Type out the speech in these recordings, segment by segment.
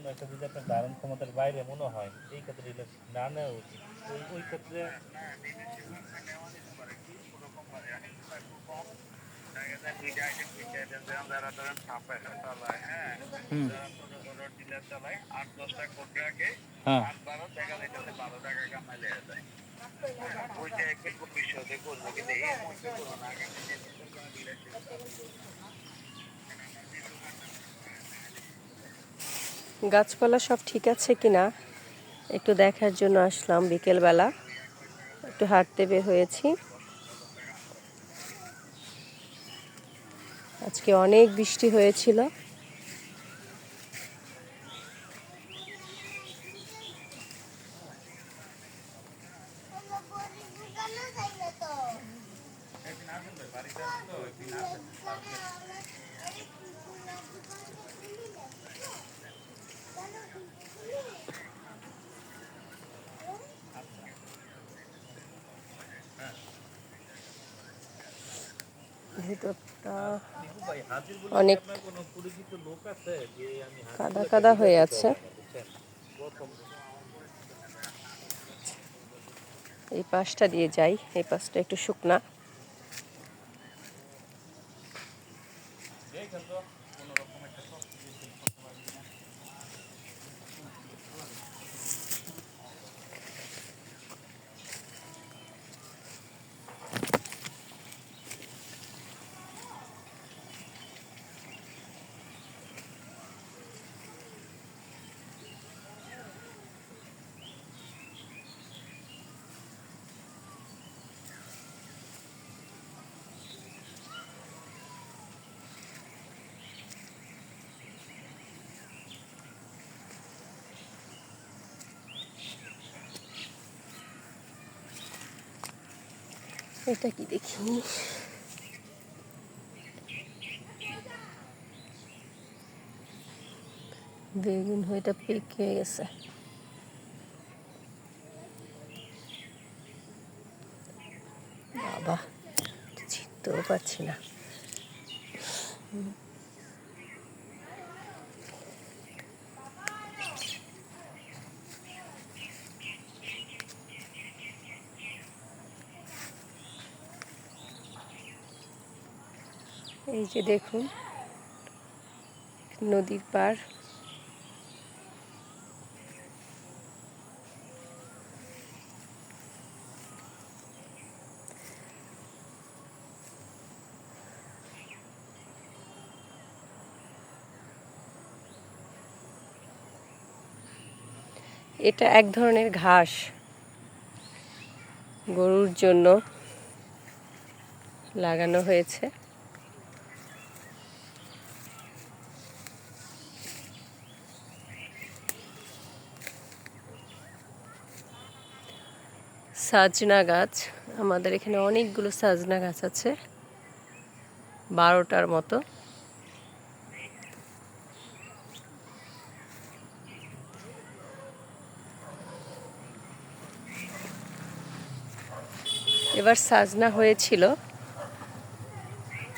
কোনো একটা যদি আপনার ধারণ ক্ষমতার বাইরে মনে হয় এই ক্ষেত্রে রিল্যাক্স না নেওয়া উচিত। ওই ওই ক্ষেত্রে হুম। হ্যাঁ। গাছপালা সব ঠিক আছে কি না একটু দেখার জন্য আসলাম বিকেলবেলা। একটু হাঁটতে বের হয়েছি। আজকে অনেক বৃষ্টি হয়েছিল। ভেতরটা অনেক কাদা কাদা হয়ে আছে? এই পাশটা দিয়ে যাই এই পাশটা একটু শুকনা। এটা কি দেখি? বেগুন হয়েটা পেকে গেছে। বাবা চিনতেও পারছি না। এই যে দেখুন নদীর পার এটা এক ধরনের ঘাস গরুর জন্য লাগানো হয়েছে। সাজনা গাছ। আমাদের এখানে অনেকগুলো সাজনা গাছ আছে। বারোটার মতো। এবার সাজনা হয়েছিল।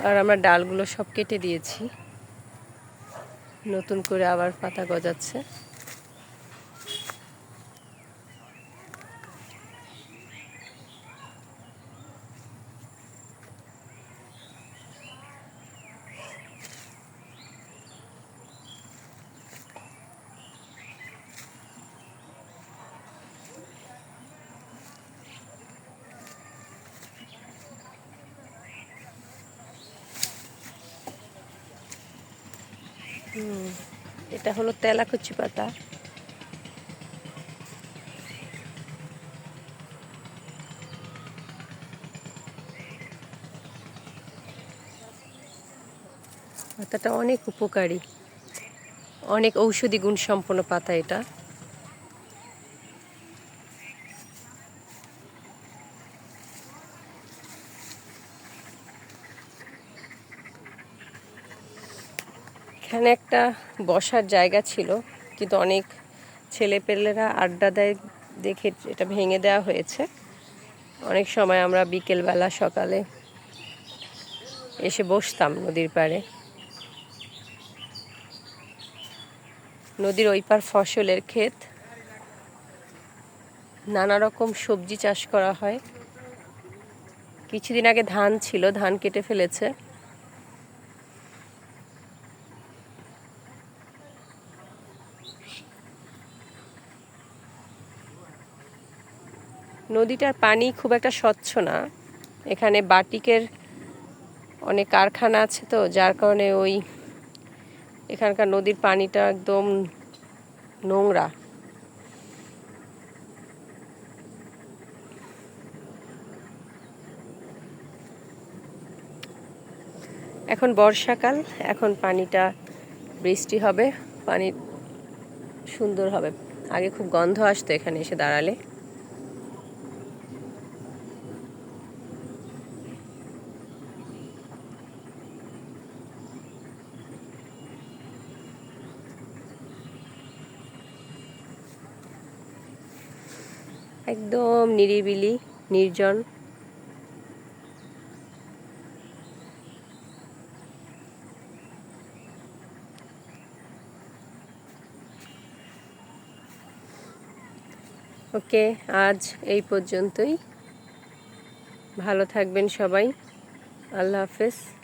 আর আমরা ডালগুলো সব কেটে দিয়েছি। নতুন করে আবার পাতা গজাচ্ছে। এটা হলো তেলাকুচি পাতা। পাতাটা অনেক উপকারী। অনেক ঔষধি গুণ সম্পন্ন পাতা এটা। এখানে একটা বসার জায়গা ছিল, কিন্তু অনেক ছেলেপেলেরা আড্ডা দেয় দেখে এটা ভেঙে দেওয়া হয়েছে। অনেক সময় আমরা বিকেলবেলা সকালে এসে বসতাম নদীর পাড়ে। নদীর ওই পার ফসলের ক্ষেত। নানা রকম সবজি চাষ করা হয়। কিছুদিন আগে ধান ছিল, ধান কেটে ফেলেছে। নদীটার পানি খুব একটা স্বচ্ছ না। এখানে বাটিকের অনেক কারখানা আছে তো, যার কারণে ওই এখানকার নদীর পানিটা একদম নোংরা। এখন বর্ষাকাল, এখন পানিটা বৃষ্টি হবে, পানি সুন্দর হবে। আগে খুব গন্ধ আসতো এখানে এসে দাঁড়ালে। একদম নিরিবিলি নির্জন। ওকে আজ এই পর্যন্তই। ভালো থাকবেন সবাই। আল্লাহ হাফেজ।